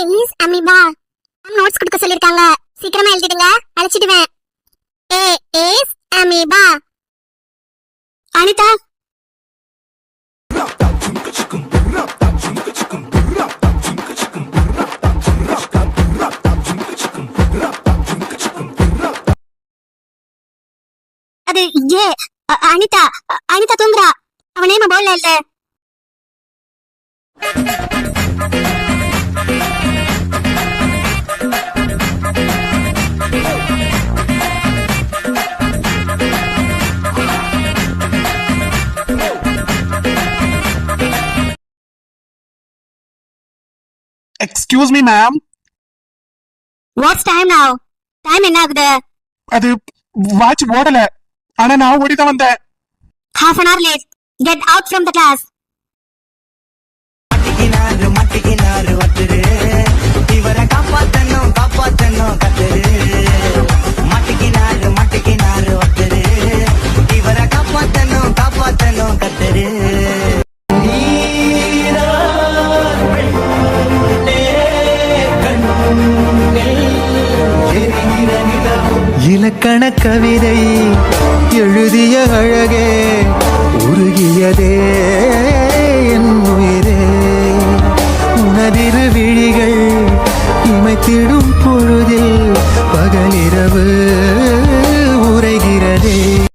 Is amoeba ma'am notes கொடுக்க சொல்லிருக்காங்க. சீக்கிரமா எழுதிடுங்க. அழைச்சிடுவேன். A is amoeba Anitha. அது ஏ அனிதா. அனிதா தூங்குறா. அவனே போல இல்லை. excuse me ma'am what's time now time என்ன ஆகுது அது வாட்ச் ஓடல ஆனா நான் ஓடி தான் வந்தேன் half an hour late get out from the class இலக்கண கவிதை எழுதிய அழகே உருகியதே என் உயிரே. உனதிரு விழிகள் இமைத்திடும் பொழுதில் பகலிரவு